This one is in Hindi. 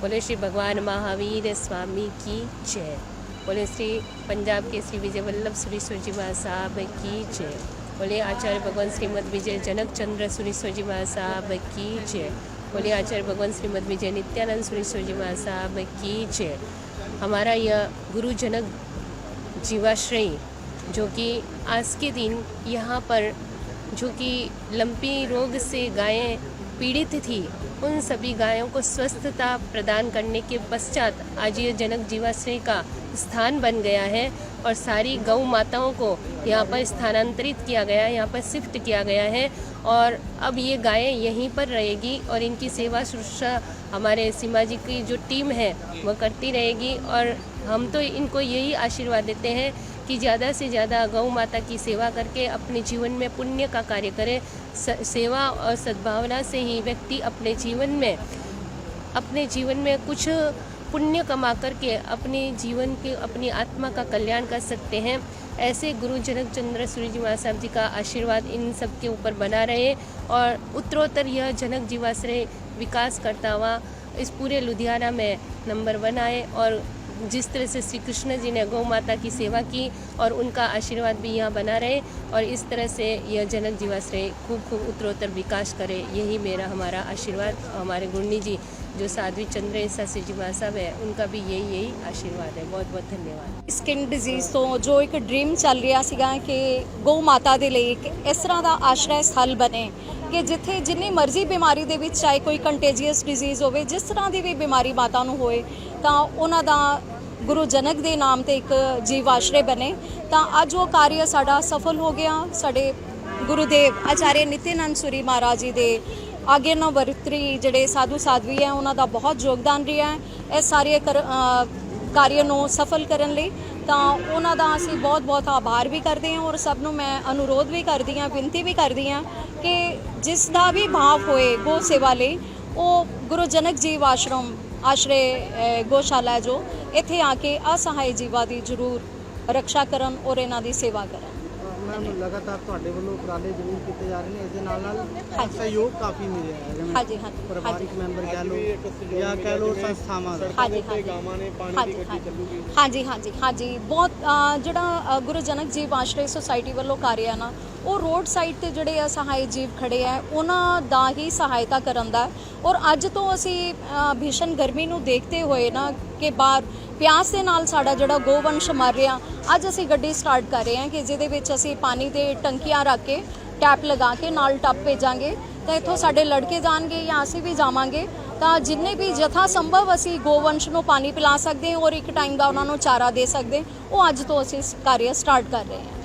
बोले, श्री भगवान महावीर स्वामी की जय। बोले, श्री पंजाब के श्री विजय वल्लभ जी महाराज साहब की जय। बोले, आचार्य भगवान श्रीमद विजय जनक चंद्र जी महाराज साहब की जय। बोले, आचार्य भगवान श्रीमद विजय नित्यानंद जी महाराज साहब की जय। हमारा यह गुरु जनक जीवाश्रय, जो कि आज के दिन यहाँ पर, जो कि लंपी रोग से गायें पीड़ित थी। उन सभी गायों को स्वस्थता प्रदान करने के पश्चात आज ये जनक जीवाश्रय का स्थान बन गया है और सारी गौ माताओं को यहाँ पर स्थानांतरित किया गया है यहाँ पर शिफ्ट किया गया है और अब ये गायें यहीं पर रहेगी और इनकी सेवा शुश्रूषा हमारे सीमा जी की जो टीम है वह करती रहेगी और हम तो इनको यही आशीर्वाद देते हैं कि ज़्यादा से ज़्यादा गौ माता की सेवा करके अपने जीवन में पुण्य का कार्य करें। सेवा और सद्भावना से ही व्यक्ति अपने जीवन में, अपने जीवन में कुछ पुण्य कमा करके अपने जीवन के, अपनी आत्मा का कल्याण कर सकते हैं। ऐसे गुरु जनक चंद्र सूर्य जी महाराज साहब जी का आशीर्वाद इन सब के ऊपर बना रहे और उत्तरोत्तर यह जनक जीवाश्रय विकास करता हुआ इस पूरे लुधियाना में नंबर वन आए और जिस तरह से श्री कृष्ण जी ने गौ माता की सेवा की और उनका आशीर्वाद भी यहाँ बना रहे और इस तरह से यह जनक जीवाश्रय खूब खूब उत्तरोत्तर विकास करे यही मेरा हमारा आशीर्वाद हमारे गुरनी जी जो साध्वी चंद्र शास्त्री जी महाराज साहब है उनका भी यही यही आशीर्वाद है बहुत बहुत धन्यवाद ਸਕਿਨ ਡਿਜ਼ੀਜ਼ ਤੋਂ ਜੋ ਇੱਕ ਡ੍ਰੀਮ ਚੱਲ ਰਿਹਾ ਸੀਗਾ ਕਿ ਗਊ ਮਾਤਾ ਦੇ ਲਈ ਇੱਕ ਇਸ ਤਰ੍ਹਾਂ ਦਾ ਆਸ਼ਰੈ ਸਥਲ ਬਣੇ ਕਿ ਜਿੱਥੇ ਜਿੰਨੀ ਮਰਜ਼ੀ ਬਿਮਾਰੀ ਦੇ ਵਿੱਚ ਚਾਹੇ ਕੋਈ ਕੰਟੇਜੀਅਸ ਡਿਜ਼ੀਜ਼ ਹੋਵੇ ਜਿਸ ਤਰ੍ਹਾਂ ਦੀ ਵੀ ਬਿਮਾਰੀ ਮਾਤਾ ਨੂੰ ਹੋਏ ਤਾਂ ਉਹਨਾਂ ਦਾ ਗੁਰੂ ਜਨਕ ਦੇ ਨਾਮ ਤੇ ਇੱਕ ਜੀਵ ਆਸ਼ਰੇ ਬਣੇ। ਤਾਂ ਅੱਜ ਉਹ ਕਾਰਜ ਸਾਡਾ ਸਫਲ ਹੋ ਗਿਆ। ਸਾਡੇ ਗੁਰੂਦੇਵ ਆਚਾਰਿਆ ਨਿਤਿਆਨੰਦ ਸੁਰੀ ਮਹਾਰਾਜ ਜੀ ਦੇ ਆਗੇ ਨਾ ਵਰਤਰੀ ਜਿਹੜੇ ਸਾਧੂ ਸਾਧਵੀ ਹੈ ਉਹਨਾਂ ਦਾ ਬਹੁਤ ਯੋਗਦਾਨ ਰਿਹਾ ਹੈ ਇਹ ਸਾਰੇ ਕਰ- ਅ, ਕਾਰਜ ਨੂੰ ਸਫਲ ਕਰਨ ਲਈ। ਤਾਂ ਉਹਨਾਂ ਦਾ ਅਸੀਂ ਬਹੁਤ-ਬਹੁਤ ਆਭਾਰ ਵੀ ਕਰਦੇ ਹਾਂ ਔਰ ਸਭ ਨੂੰ ਮੈਂ ਅਨੁਰੋਧ ਵੀ ਕਰਦੀ ਹਾਂ ਬੇਨਤੀ ਵੀ ਕਰਦੀ ਹਾਂ ਕਿ ਜਿਸ ਦਾ ਵੀ ਭਾਵ ਹੋਏ ਗੋ ਸੇਵਾ ਲਈ ਉਹ ਗੁਰੂ ਜਨਕ ਜੀਵ ਆਸ਼ਰਮ ਆਸ਼ਰੇ ਗੋਸ਼ਾਲਾ ਜੋ ਇੱਥੇ ਆ ਕੇ ਅਸਹਾय ਜੀਵਾਂ ਦੀ ਜ਼ਰੂਰ ਰੱਖਿਆ ਕਰਨ ਔਰ ਇਹਨਾਂ ਦੀ ਸੇਵਾ ਕਰਨ। ਮੈਮ ਲਗਾਤਾਰ ਤੁਹਾਡੇ ਵੱਲੋਂ ਉਪਰਾਲੇ ਜ਼ਰੂਰ ਕੀਤੇ ਜਾ ਰਹੇ ਨੇ ਇਸ ਦੇ ਨਾਲ ਨਾਲ। ਸਹਿਯੋਗ ਕਾਫੀ ਮਿਲ ਰਿਹਾ ਹੈ। ਹਾਂਜੀ ਹਾਂਜੀ ਪਰਿਵਾਰਿਕ ਮੈਂਬਰ ਕਹਿ ਲਓ ਜਾਂ ਕਹਿ ਲਓ ਸੰਸਥਾਵਾਂ ਦਾ। ਹਾਂਜੀ ਹਾਂਜੀ। ਗਾਵਾਂ ਨੇ ਪਾਣੀ ਦੀ ਗੱਡੀ ਚੱਲੂਗੀ। ਹਾਂਜੀ ਹਾਂਜੀ ਹਾਂਜੀ। ਬਹੁਤ ਜਿਹੜਾ ਗੁਰੂ ਜਨਕ ਜੀਵ ਆਸ਼ਰय ਸੁਸਾਇਟੀ ਵੱਲੋਂ ਕਾਰਜ ਹੈ ਨਾ ਉਹ ਰੋਡ ਸਾਈਡ ਤੇ ਜਿਹੜੇ ਆ ਸਹਾਇ ਜੀਵ ਖੜੇ ਆ ਉਹਨਾਂ ਦਾ ਹੀ ਸਹਾਇਤਾ ਕਰਨ ਦਾ ਔਰ ਅੱਜ ਤੋਂ ਅਸੀਂ ਅ, ਭੀਸ਼ਣ ਗਰਮੀ ਨੂੰ ਦੇਖਦੇ ਹੋਏ ਨਾ ਕਿ ਬਾਹਰ ਪਿਆਸ ਦੇ ਨਾਲ ਸਾਡਾ ਜਿਹੜਾ ਗੋਵੰਸ਼ ਮਰ ਰਿਹਾ ਅੱਜ ਅਸੀਂ ਗੱਡੀ ਸਟਾਰਟ ਕਰ ਰਹੇ ਹਾਂ ਕਿ ਜਿਹਦੇ ਵਿੱਚ ਅਸੀਂ ਪਾਣੀ ਦੇ ਟੰਕੀਆਂ ਰੱਖ ਕੇ ਟੈਪ ਲਗਾ ਕੇ ਨਾਲ ਟੱਪ ਭੇਜਾਂਗੇ। ਤਾਂ ਇੱਥੋਂ ਸਾਡੇ ਲੜਕੇ ਜਾਣਗੇ ਜਾਂ ਅਸੀਂ ਵੀ ਜਾਵਾਂਗੇ। ਤਾਂ ਜਿੰਨੇ ਵੀ ਜਥਾ ਸੰਭਵ ਅਸੀਂ ਗੋਵੰਸ਼ ਨੂੰ ਪਾਣੀ ਪਿਲਾ ਸਕਦੇ ਹਾਂ ਔਰ ਇੱਕ ਟਾਈਮ ਦਾ ਉਹਨਾਂ ਨੂੰ ਚਾਰਾ ਦੇ ਸਕਦੇ ਉਹ ਅੱਜ ਤੋਂ ਅਸੀਂ ਇਸ ਕਾਰਜ ਸਟਾਰਟ ਕਰ ਰਹੇ ਹਾਂ।